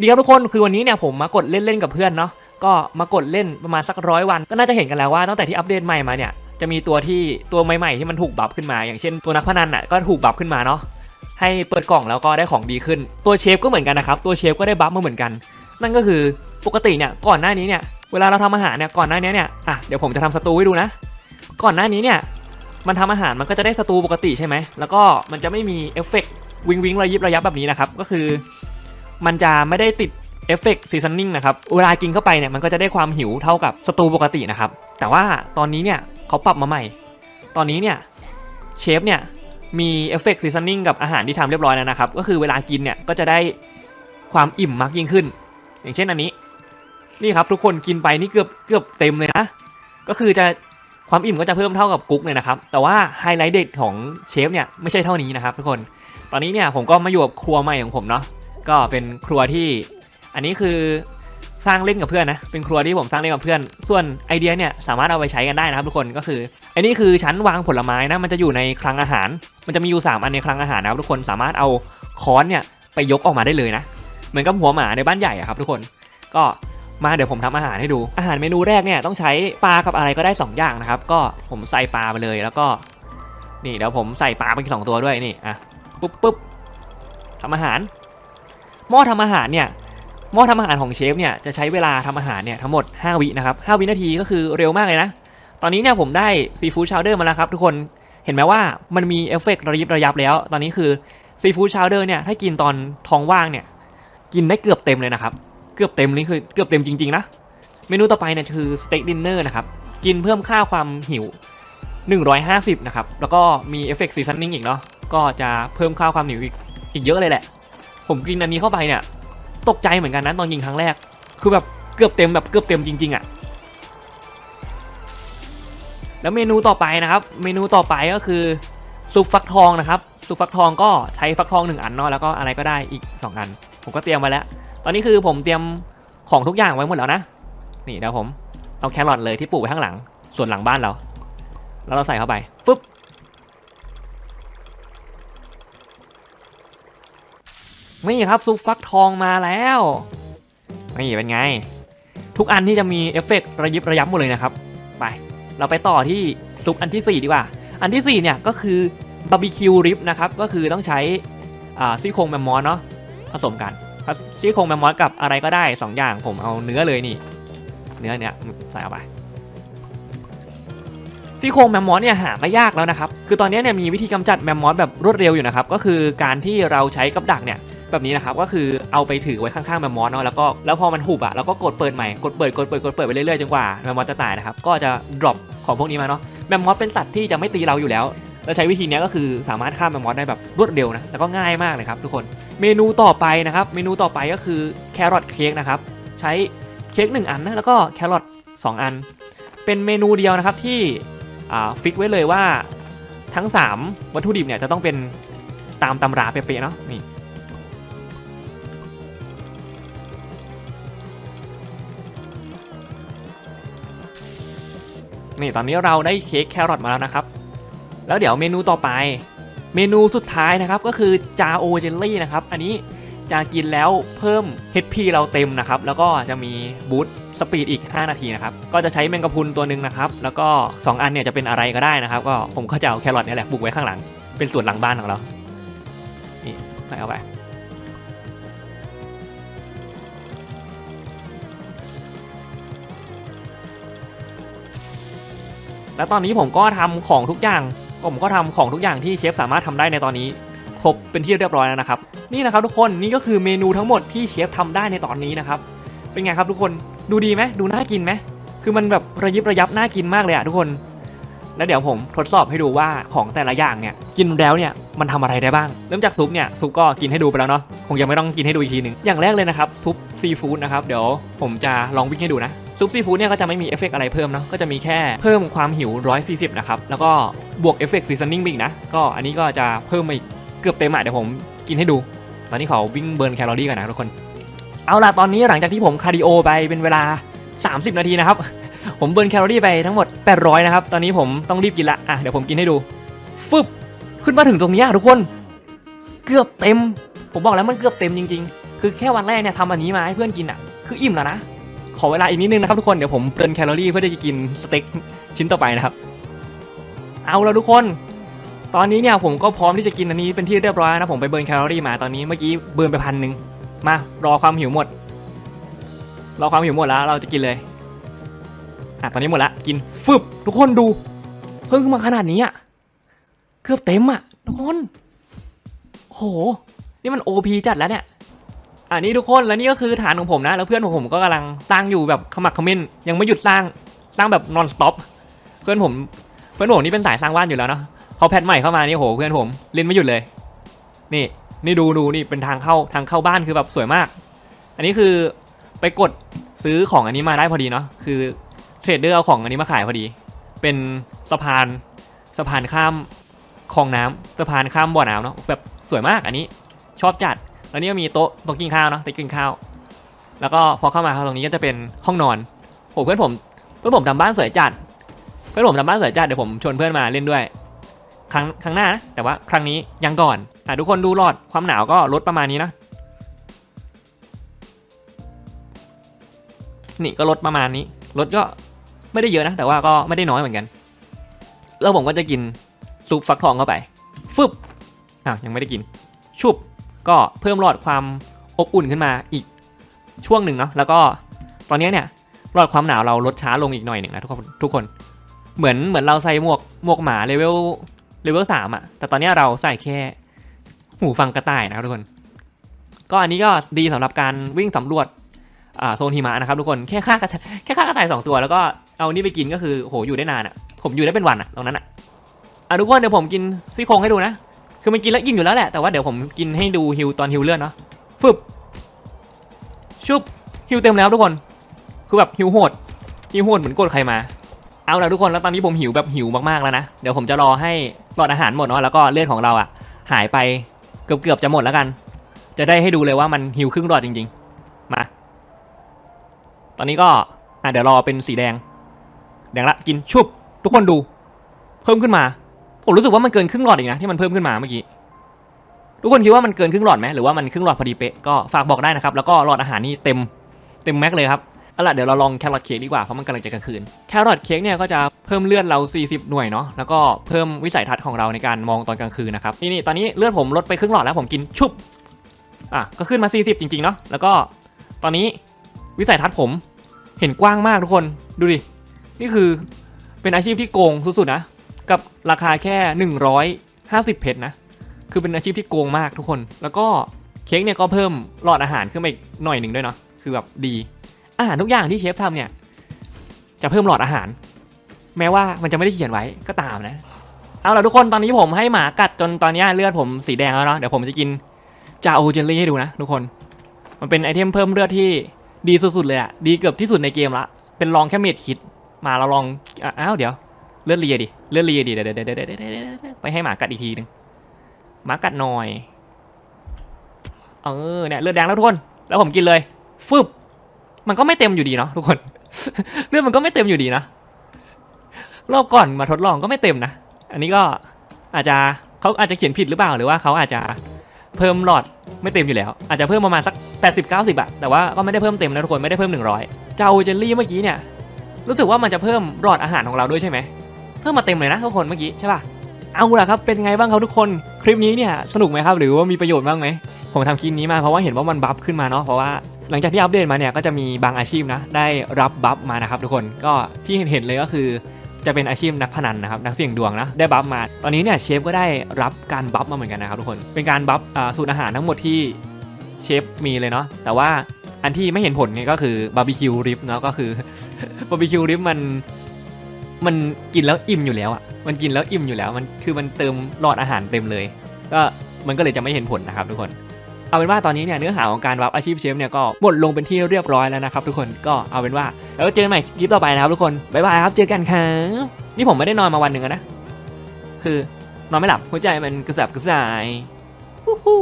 ดีครับทุกคนคือวันนี้เนี่ยผมมากดเล่นๆกับเพื่อนเนาะก็มากดเล่นประมาณสักร้อยวัน ก็น่าจะเห็นกันแล้วว่าตั้งแต่ที่อัปเดตใหม่มาเนี่ยจะมีตัวที่ตัวใหม่ๆที่มันถูกบัฟขึ้นมา อย่างเช่นตัวนักพนันอะก็ถูกบัฟขึ้นมาเนาะให้เปิดกล่องแล้วก็ได้ของดีขึ้น ตัวเชฟก็เหมือนกันนะครับตัวเชฟก็ได้บัฟมาเหมือนกัน นั่นก็คือปกติเนี่ยก่อนหน้านี้เนี่ยเวลาเราทำอาหารเนี่ยก่อนหน้านี้เนี่ยอะเดี๋ยวผมจะทำสตูให้ดูนะ ก่อนหน้านี้เนี่ยมันทำอาหารมันก็จะได้สตูปกติใช่ไหมแล้วก็มันจะไม่มีเอฟเฟกต์วิงวิงระยิบระยับแบบนี้นะครับก็คือ มันจะไม่ได้ติดเอฟเฟกต์ซีซันนิ่งนะครับเวลากินเข้าไปเนี่ยมันก็จะได้ความหิวเท่ากับสตูปกตินะครับ แต่ว่าตอนนี้เนี่ยเขาปรับมาใหม่ ตอนนี้เนี่ยเชฟเนี่ยมีเอฟเฟกต์ซีซันนิ่งกับอาหารที่ทำเรียบร้อยแล้วนะครับ ก็คือเวลากินเนี่ยก็จะได้ความอิ่มมากยิ่งขึ้น อย่างเช่นอันนี้ นี่ครับทุกคนกินไปนี่เกือบเกือบเต็มเลยนะ ก็คือจะความอิ่มก็จะเพิ่มเท่ากับกุ๊กเลยนะครับ แต่ว่าไฮไลท์เด็ดของเชฟเนี่ยไม่ใช่เท่านี้นะครับทุกคน ตอนนี้เนี่ยผมก็มาอยู่กับครัวใหม่ของผมเนาะ ก็เป็นครัวที่อันนี้คือสร้างเล่นกับเพื่อนนะ เป็นครัวที่ผมสร้างเล่นกับเพื่อน ส่วนไอเดียเนี่ยสามารถเอาไปใช้กันได้นะครับทุกคนก็คืออันนี้คือชั้นวางผลไม้นะมันจะอยู่ในคลังอาหาร มันจะมีอยู่ 3 อันในคลังอาหารนะครับทุกคนสามารถเอาค้อนเนี่ยไปยกออกมาได้เลยนะ เหมือนกับหัวหมาในบ้านใหญ่อะครับทุกคนก็มาเดี๋ยวผมทำอาหารให้ดู อาหารเมนูแรกเนี่ยต้องใช้ปลากับอะไรก็ได้ 2 อย่างนะครับ ก็ผมใส่ปลาไปเลยแล้วก็ นี่เดี๋ยวผมใส่ปลาไปอีกสองตัวด้วยนี่อะปุ๊บปุ๊บทำอาหาร หม้อทำอาหารเนี่ยหม้อทำอาหารของเชฟเนี่ยจะใช้เวลาทำอาหารเนี่ยทั้งหมด 5 วินะครับ5วินาทีก็คือเร็วมากเลยนะ ตอนนี้เนี่ยผมได้ซีฟู้ดชาวเดอร์มาแล้วครับทุกคนเห็นไหมว่ามันมีเอฟเฟกต์ระยิบระยับแล้ว ตอนนี้คือซีฟู้ดชาวเดอร์เนี่ยถ้ากินตอนท้องว่างเนี่ยกินได้เกือบเต็มเลยนะครับ เกือบเต็มนี่คือเกือบเต็มจริงๆนะเมนูต่อไปเนี่ยคือสเต็กดินเนอร์นะครับกินเพิ่มค่าความหิว 150 นะครับ แล้วก็มีเอฟเฟกต์ซีซันนิ่งอีกเนาะก็จะเพิ่มค่าความหิวอีกอีกเยอะเลยแหละ ผมกินอันนี้เข้าไปเนี่ย ตกใจเหมือนกันนะตอนกินครั้งแรก คือแบบเกือบเต็มแบบเกือบเต็มจริง ๆอะ่ะแล้วเมนูต่อไปนะครับ เมนูต่อไปก็คือซุปฟักทองนะครับซุปฟักทองก็ใช้ฟักทองหนึ่งอันเนาะแล้วก็อะไรก็ได้อีก 2 อัน ผมก็เตรียมไว้แล้ว ตอนนี้คือผมเตรียมของทุกอย่างไว้หมดแล้วนะ นี่เดี๋ยวผมเอาแครอทเลยที่ปลูกไว้ข้างหลัง ส่วนหลังบ้านเรา แล้วเราใส่เข้าไปฟึบ นี่ครับซุปฟักทองมาแล้วนี่เป็นไง ทุกอันที่จะมีเอฟเฟกต์ระยิบระยับหมดเลยนะครับ ไปเราไปต่อที่ซุปอันที่ 4 ดีกว่า อันที่ 4 เนี่ยก็คือบาร์บีคิวริบนะครับ ก็คือต้องใช้ซี่โครงแมมมอสเนาะผสมกันซี่โครงแมมมอสกับอะไรก็ได้ 2 อย่างผมเอาเนื้อเลยนี่ เนื้อเนี่ยใส่เข้าไปซี่โครงแมมมอสเนี่ยหาไม่ยากแล้วนะครับ คือตอนนี้เนี่ยมีวิธีกำจัดแมมมอสแบบรวดเร็วอยู่นะครับ ก็คือการที่เราใช้กับดักเนี่ย แบบนี้นะครับก็คือเอาไปถือไว้ข้างๆแมมมอสเนาะแล้วก็แล้วพอมันหุบอะเราก็กดเปิดใหม่กดเปิดกดเปิดกดเปิดไปเรื่อยๆจนกว่าแมมมอสจะตายนะครับก็จะ drop ของพวกนี้มาเนาะแมมมอสเป็นสัตว์ที่จะไม่ตีเราอยู่แล้วแล้วใช้วิธีนี้ก็คือสามารถฆ่าแมมมอสได้แบบรวดเร็วนะแล้วก็ง่ายมากเลยครับทุกคนเมนูต่อไปนะครับเมนูต่อไปก็คือแครอทเค้กนะครับใช้เค้ก1อันนะแล้วก็แครอท2อัน เป็นเมนูเดียวนะครับที่ฟิกไว้เลยว่าทั้ง 3 วัตถุดิบเนี่ยจะต้องเป็นตามตำราเป๊ะๆเนาะนี่ นี่ตอนนี้เราได้เค้กแครอทมาแล้วนะครับ แล้วเดี๋ยวเมนูต่อไป เมนูสุดท้ายนะครับก็คือจาโอเจลลี่นะครับ อันนี้จะกินแล้วเพิ่ม HP เราเต็มนะครับ แล้วก็จะมีบูสต์สปีดอีก 5 นาทีนะครับ ก็จะใช้แมงกะพรุนตัวหนึ่งนะครับ แล้วก็ 2 อันเนี่ยจะเป็นอะไรก็ได้นะครับ ก็ผมก็จะเอาแครอทนี่แหละปลูกไว้ข้างหลัง เป็นส่วนหลังบ้านของเรา นี่ใส่เข้าไป แล้วตอนนี้ผมก็ทำของทุกอย่าง ผมก็ทำของทุกอย่างที่เชฟสามารถทำได้ในตอนนี้ครบเป็นที่เรียบร้อยแล้วนะครับ นี่นะครับทุกคนนี่ก็คือเมนูทั้งหมดที่เชฟทำได้ในตอนนี้นะครับ เป็นไงครับทุกคนดูดีไหมดูน่ากินไหมคือมันแบบระยิบระยับน่ากินมากเลยอะทุกคน แล้วเดี๋ยวผมทดสอบให้ดูว่าของแต่ละอย่างเนี่ยกินแล้วเนี่ยมันทำอะไรได้บ้าง เริ่มจากซุปเนี่ยซุปก็กินให้ดูไปแล้วเนาะคงยังไม่ต้องกินให้ดูอีกทีหนึ่งอย่างแรกเลยนะครับซุปซีฟู้ดนะครับเดี๋ยวผมจะลองวิ่งให้ดูนะ ซุปซีฟู้ดเนี่ยก็จะไม่มีเอฟเฟกต์อะไรเพิ่มเนาะก็จะมีแค่เพิ่มความหิว 140 นะครับ แล้วก็บวกเอฟเฟกต์ซีซันนิ่งไปอีกนะ ก็อันนี้ก็จะเพิ่มมาอีกเกือบเต็มอะเดี๋ยวผมกินให้ดู ตอนนี้ขาวิ่งเบิร์นแคลอรี่กันนะทุกคน เอาล่ะตอนนี้หลังจากที่ผมคาร์ดิโอไปเป็นเวลา 30 นาทีนะครับ ผมเบิร์นแคลอรี่ไปทั้งหมด 800 นะครับ ตอนนี้ผมต้องรีบกินละอะเดี๋ยวผมกินให้ดูฟึบขึ้นมาถึงตรงนี้อะทุกคน เกือบเต็ม ผมบอกแล้วมันเกือบเต็มจริงๆคือคือแค่วันแรกเนี่ยทำอันนี้มาให้เพื่อนกินอะ คืออิ่มแล้วนะ ขอเวลาอีกนิดนึงนะครับทุกคน เดี๋ยวผมเติมแคลอรี่เพื่อที่จะกินสเต็กชิ้นต่อไปนะครับ เอาแล้วทุกคน ตอนนี้เนี่ยผมก็พร้อมที่จะกินอันนี้เป็นที่เรียบร้อยนะผมไปเบิร์นแคลอรี่มาตอนนี้เมื่อกี้เบิร์นไปพันหนึ่งมารอความหิวหมด รอความหิวหมดแล้วเราจะกินเลยอะตอนนี้หมดละกินฟึบทุกคนดู เพิ่งขึ้นมาขนาดนี้อะเกือบเต็มอะทุกคนโหนี่มัน OP จัดแล้วเนี่ย อันนี้ทุกคนแล้วนี่ก็คือฐานของผมนะ แล้วเพื่อนของผมก็กำลังสร้างอยู่แบบขมักขม้นยังไม่หยุดสร้างสร้างแบบ non stop เพื่อนผมเพื่อนผมนี่เป็นสายสร้างบ้านอยู่แล้วเนาะพอแพทใหม่เข้ามานี่โหเพื่อนผมเล่นไม่หยุดเลย นี่นี่ดูดูนี่เป็นทางเข้าทางเข้าบ้านคือแบบสวยมาก อันนี้คือไปกดซื้อของอันนี้มาได้พอดีเนาะคือเทรดเดอร์เอาของอันนี้มาขายพอดี เป็นสะพานสะพานข้ามคลองน้ำสะพานข้ามบ่อน้ำเนาะแบบสวยมากอันนี้ชอบจัด แล้วนี่ก็มีโต๊ะโต๊ะกินข้าวเนาะโต๊ะกินข้าว แล้วก็พอเข้ามาตรงนี้ก็จะเป็นห้องนอนโอ้เพื่อนผมเพื่อนผมทำบ้านสวยจัด เพื่อนผมทำบ้านสวยจัดเดี๋ยวผมชวนเพื่อนมาเล่นด้วย ครั้งครั้งหน้านะแต่ว่าครั้งนี้ยังก่อนอะทุกคนดูหลอดความหนาวก็ลดประมาณนี้นะนี่ก็ลดประมาณนี้ลดก็ไม่ได้เยอะนะ แต่ว่าก็ไม่ได้น้อยเหมือนกัน แล้วผมก็จะกินซุปฟักทองเข้าไปฟึบอะยังไม่ได้กิน ชุบ ก็เพิ่มหลอดความอบอุ่นขึ้นมาอีกช่วงหนึ่งเนาะแล้วก็ตอนนี้เนี่ยหลอดความหนาวเราลดช้าลงอีกหน่อยหนึ่งนะทุกคนทุกคนเหมือนเหมือนเราใส่หมวกหมวกหมาเลเวลเลเวลสามอะแต่ตอนนี้เราใส่แค่หูฟังกระต่ายนะครับทุกคน ก็อันนี้ก็ดีสำหรับการวิ่งสำรวจอ่าโซนหิมะนะครับทุกคนแค่ฆ่ากระแค่ฆ่ากระต่ายสองตัวแล้วก็เอานี่ไปกินก็คือโหอยู่ได้นานอะผมอยู่ได้เป็นวันอะตรงนั้นอะอะทุกคนเดี๋ยวผมกินซี่โครงให้ดูนะ คือมันกินแล้วอิ่มอยู่แล้วแหละ แต่ว่าเดี๋ยวผมกินให้ดูฮิวตอนฮิวเลือดเนาะฟึบชุบฮิวเต็มแล้วทุกคน คือแบบฮิวโหดฮิวโหดเหมือนกดใครมา เอาละทุกคนแล้วตอนนี้ผมหิวแบบหิวมากๆแล้วนะ เดี๋ยวผมจะรอให้หลอดอาหารหมดเนาะแล้วก็เลือดของเราอะหายไปเกือบเกือบๆจะหมดแล้วกัน จะได้ให้ดูเลยว่ามันหิวครึ่งหลอดจริง ๆ มา ตอนนี้ก็อะเดี๋ยวรอเป็นสีแดง แดงละกินชุบทุกคนดู เพิ่มขึ้นมา ผมรู้สึกว่ามันเกินครึ่งหลอดอีกนะที่มันเพิ่มขึ้นมาเมื่อกี้ทุกคนคิดว่ามันเกินครึ่งหลอดไหมหรือว่ามันครึ่งหลอดพอดีเป๊ะก็ฝากบอกได้นะครับแล้วก็หลอดอาหารนี่เต็มเต็มแม็กเลยครับเอาล่ะเดี๋ยวเราลองแครอทเค้กดีกว่าเพราะมันกำลังจะกลางคืนแครอทเค้กเนี่ยก็จะเพิ่มเลือดเรา 40 หน่วยเนาะแล้วก็เพิ่มวิสัยทัศน์ของเราในการมองตอนกลางคืนนะครับนี่นี่ตอนนี้เลือดผมลดไปครึ่งหลอดแล้วผมกินชุบอะก็ขึ้นมา 40 จริงๆเนาะแล้วก็ตอนนี้วิสัยทัศน์ผมเห็นกว้างมากทุกคนดูดินี่คือเป็นอาชีพที่โกงสุดๆนะ กับราคาแค่ 150 เพชรนะ คือเป็นอาชีพที่โกงมากทุกคน แล้วก็เค้กเนี่ยก็เพิ่มหลอดอาหารขึ้นมาอีกหน่อยหนึ่งด้วยเนาะ คือแบบดี อาหารทุกอย่างที่เชฟทำเนี่ย จะเพิ่มหลอดอาหาร แม้ว่ามันจะไม่ได้เขียนไว้ก็ตามนะ เอาล่ะทุกคน ตอนนี้ผมให้หมากัดจนตอนนี้เลือดผมสีแดงแล้วเนาะ เดี๋ยวผมจะกินจาโอเจลลี่ให้ดูนะทุกคน มันเป็นไอเทมเพิ่มเลือดที่ดีสุดๆเลยอะดีเกือบที่สุดในเกมละ เป็นลองแค่เม็ดคิด มาเราลอง อ้าวเดี๋ยว เลือดเลียดิ เลือดเลียดิเดี๋ยวเดี๋ยวเดี๋ยวเดี๋ยวเดี๋ยวไปให้หมากัดอีกทีหนึงหมากัดหน่อย เออเนี่ยเลือดแดงแล้วทุกคน แล้วผมกินเลย ฟึบ มันก็ไม่เต็มอยู่ดีเนาะทุกคน เลือดมันก็ไม่เต็มอยู่ดีนะ รอบก่อนมาทดลองก็ไม่เต็มนะ อันนี้ก็อาจจะเขาอาจจะเขียนผิดหรือเปล่าหรือว่าเขาอาจจะเพิ่มหลอดไม่เต็มอยู่แล้ว อาจจะเพิ่มประมาณสัก 80 90อะแต่ว่าก็ไม่ได้เพิ่มเต็มนะทุกคนไม่ได้เพิ่ม 100 เจ้าเจลลี่เมื่อกี้เนี่ยรู้สึกว่ามันจะเพิ่มหลอดอาหารของเราด้วยใช่ไหม พิ่มมาเต็มเลยนะทุกคนเมื่อกี้ใช่ป่ะเอาล่ะครับเป็นไงบ้างครับทุกคนคลิปนี้เนี่ยสนุกไหมครับหรือว่ามีประโยชน์บ้างไหมผมทำคลิปนี้มาเพราะว่าเห็นว่ามันบัฟขึ้นมาเนาะเพราะว่าหลังจากที่อัปเดตมาเนี่ยก็จะมีบางอาชีพนะได้รับบัฟมานะครับทุกคนก็ที่เห็นเลยก็คือจะเป็นอาชีพนักพนันนะครับนักเสี่ยงดวงนะได้บัฟมา ตอนนี้เนี่ยเชฟก็ได้รับการบัฟมาเหมือนกันนะครับทุกคนเป็นการบัฟสูตรอาหารทั้งหมดที่เชฟมีเลยเนาะแต่ว่าอันที่ไม่เห็นผลเนี่ยก็คือบาร์บีคิวริบเนาะก็คือบาร์บีคิวริบมัน มันกินแล้วอิ่มอยู่แล้วอะมันกินแล้วอิ่มอยู่แล้วมันคือมันเติมหลอดอาหารเต็มเลย ก็มันก็เลยจะไม่เห็นผลนะครับทุกคนเอาเป็นว่าตอนนี้เนี่ยเนื้อหาของการวับอาชีพเชฟเนี่ยก็หมดลงเป็นที่เรียบร้อยแล้วนะครับทุกคนก็เอาเป็นว่าแล้วเจอกันใหม่คลิปต่อไปนะครับทุกคนบ๊ายบายครับเจอกันครับนี่ผมไม่ได้นอนมาวันหนึ่งนะคือนอนไม่หลับหัวใจมันกระสับกระส่ายฮู้